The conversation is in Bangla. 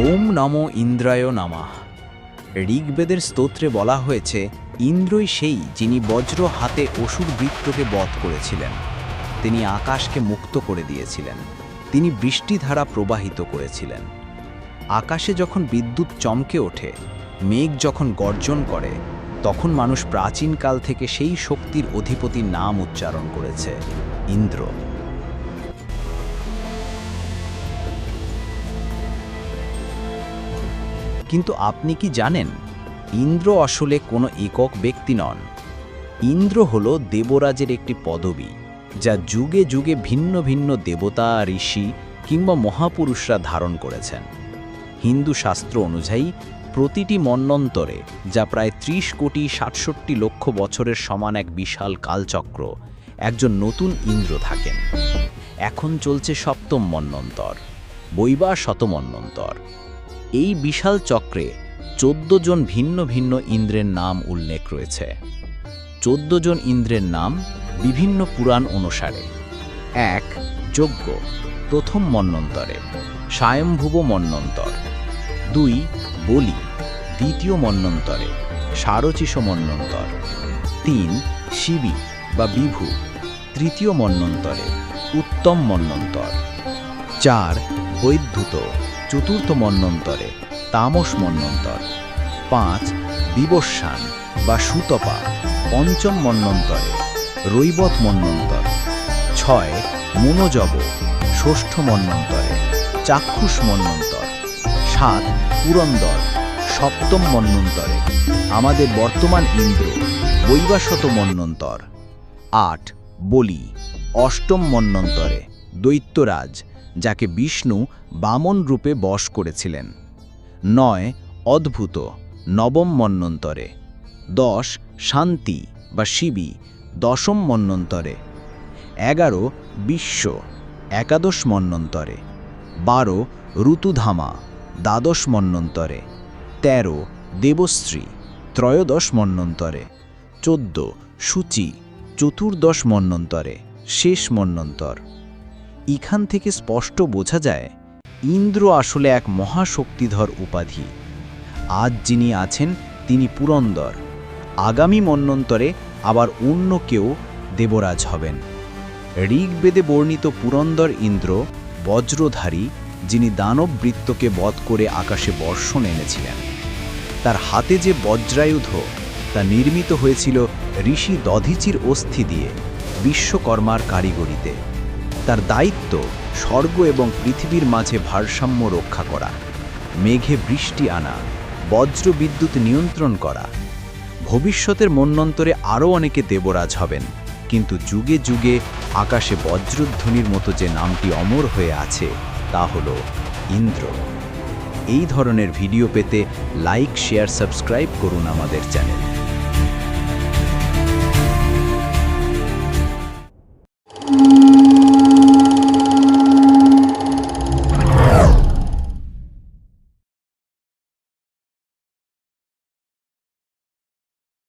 ওম নম ইন্দ্রায় নামাহ ঋগ্বেদের স্তোত্রে বলা হয়েছে, ইন্দ্রই সেই যিনি বজ্র হাতে অসুর বৃত্তকে বধ করেছিলেন। তিনি আকাশকে মুক্ত করে দিয়েছিলেন। তিনি বৃষ্টিধারা প্রবাহিত করেছিলেন। আকাশে যখন বিদ্যুৎ চমকে ওঠে, মেঘ যখন গর্জন করে, তখন মানুষ প্রাচীনকাল থেকে সেই শক্তির অধিপতির নাম উচ্চারণ করেছে, ইন্দ্র। কিন্তু আপনি কি জানেন, ইন্দ্র আসলে কোনো একক ব্যক্তি নন। ইন্দ্র হল দেবরাজের একটি পদবি, যা যুগে যুগে ভিন্ন ভিন্ন দেবতা, ঋষি কিংবা মহাপুরুষরা ধারণ করেছেন। হিন্দু শাস্ত্র অনুযায়ী, প্রতিটি মন্বন্তরে যা প্রায় ত্রিশ কোটি সাতষট্টি লক্ষ বছরের সমান এক বিশাল কালচক্র, একজন নতুন ইন্দ্র থাকেন। এখন চলছে সপ্তম মন্বন্তর বৈবা শতমন্বন্তর এই বিশাল চক্রে চোদ্দ জন ভিন্ন ভিন্ন ইন্দ্রের নাম উল্লেখ রয়েছে। চোদ্দ জন ইন্দ্রের নাম বিভিন্ন পুরাণ অনুসারে। এক, যজ্ঞ, প্রথম মন্বন্তরে। স্বয়ম্ভুব মন্বন্তর। দুই, বলি, দ্বিতীয় মন্বন্তরে। সারচিষ মন্বন্তর। তিন, শিবি বা বিভু। তৃতীয় মন্বন্তরে। উত্তম মন্বন্তর। চার, বৈদ্যুত। চতুর্থ মন্বন্তরে তামস মন্বন্তর পাঁচ বিবস্বান বা সুতপা, পঞ্চম মন্বন্তরে রৈবত মন্বন্তর ছয়, মনোজব, ষষ্ঠ মন্বন্তরে চাক্ষুষ মন্বন্তর সাত, পুরন্দর, সপ্তম মন্বন্তরে আমাদের বর্তমান ইন্দ্র, বৈবাসত মন্বন্তর আট, বলি, অষ্টম মন্বন্তরে দৈত্যরাজ যাকে বিষ্ণু বামন রূপে বশ করেছিলেন। নয়, অদ্ভুত, নবম মন্বন্তরে। দশ, শান্তি বা শিবি, দশম মন্বন্তরে। এগারো, বিশ্ব, একাদশ মন্বন্তরে। বারো, ঋতুধামা, দ্বাদশ মন্বন্তরে। তেরো, দেবশ্রী, ত্রয়োদশ মন্বন্তরে। চোদ্দ, সূচি, চতুর্দশ মন্বন্তরে, শেষ মন্বন্তর। এখান থেকে স্পষ্ট বোঝা যায়, ইন্দ্র আসলে এক মহাশক্তিধর উপাধি। আজ যিনি আছেন, তিনি পুরন্দর। আগামী মন্বন্তরে আবার অন্য কেউ দেবরাজ হবেন। ঋগ্বেদে বর্ণিত পুরন্দর ইন্দ্র, বজ্রধারী, যিনি দানব বৃত্তকে বধ করে আকাশে বর্ষণ এনেছিলেন। তার হাতে যে বজ্রায়ুধ, তা নির্মিত হয়েছিল ঋষি দধিচির অস্থি দিয়ে, বিশ্বকর্মার কারিগরিতে। তার দায়িত্ব স্বর্গ এবং পৃথিবীর মাঝে ভারসাম্য রক্ষা করা, মেঘে বৃষ্টি আনা, বজ্র বিদ্যুৎ নিয়ন্ত্রণ করা। ভবিষ্যতের মন্যন্তরে আরও অনেকে দেবরাজ হবেন, কিন্তু যুগে যুগে আকাশে বজ্রধ্বনির মতো যে নামটি অমর হয়ে আছে, তা হল ইন্দ্র। এই ধরনের ভিডিও পেতে লাইক, শেয়ার, সাবস্ক্রাইব করুন আমাদের চ্যানেল।